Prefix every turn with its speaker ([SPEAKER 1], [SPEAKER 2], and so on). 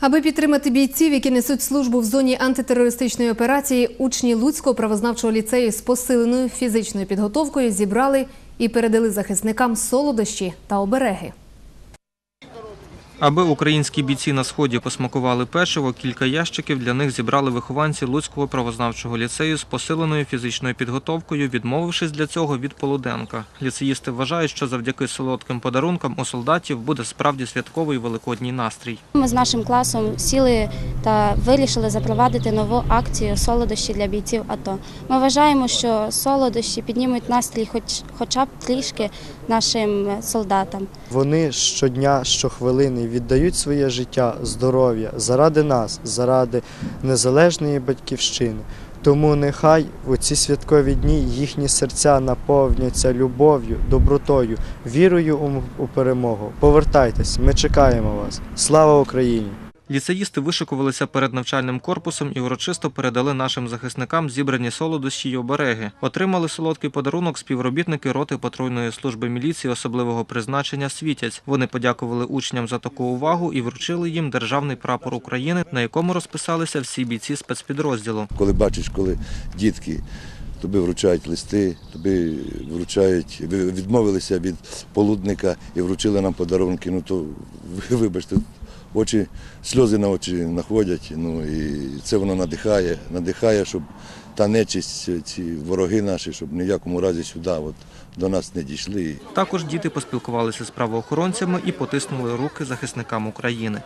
[SPEAKER 1] Аби підтримати бійців, які несуть службу в зоні антитерористичної операції, учні Луцького правознавчого ліцею з посиленою фізичною підготовкою зібрали і передали захисникам солодощі та обереги.
[SPEAKER 2] Аби українські бійці на сході посмакували печиво, кілька ящиків для них зібрали вихованці Луцького правознавчого ліцею з посиленою фізичною підготовкою, відмовившись для цього від полуденка. Ліцеїсти вважають, що завдяки солодким подарункам у солдатів буде справді святковий великодній настрій.
[SPEAKER 3] Ми з нашим класом сіли та вирішили запровадити нову акцію солодощі для бійців АТО. Ми вважаємо, що солодощі піднімуть настрій, хоч хоча б трішки нашим солдатам.
[SPEAKER 4] Вони щодня, щохвилини віддають своє життя, здоров'я заради нас, заради незалежної батьківщини. Тому нехай у ці святкові дні їхні серця наповняться любов'ю, добротою, вірою у- перемогу. Повертайтесь, ми чекаємо вас. Слава Україні!
[SPEAKER 2] Ліцеїсти вишикувалися перед навчальним корпусом і урочисто передали нашим захисникам зібрані солодощі й обереги. Отримали солодкий подарунок співробітники роти патрульної служби міліції особливого призначення Світязь. Вони подякували учням за таку увагу і вручили їм державний прапор України, на якому розписалися всі бійці спецпідрозділу.
[SPEAKER 5] Коли бачиш, коли дітки тобі вручають листи, тобі вручають, ви- відмовилися від полудника і вручили нам подарунки, ну то вибачте, очі, сльози на очі находять. Ну і це воно надихає, надихає, щоб та нечисть, ці вороги наші, щоб ні в якому разі сюди от, до нас не дійшли.
[SPEAKER 2] Також діти поспілкувалися з правоохоронцями і потиснули руки захисникам України.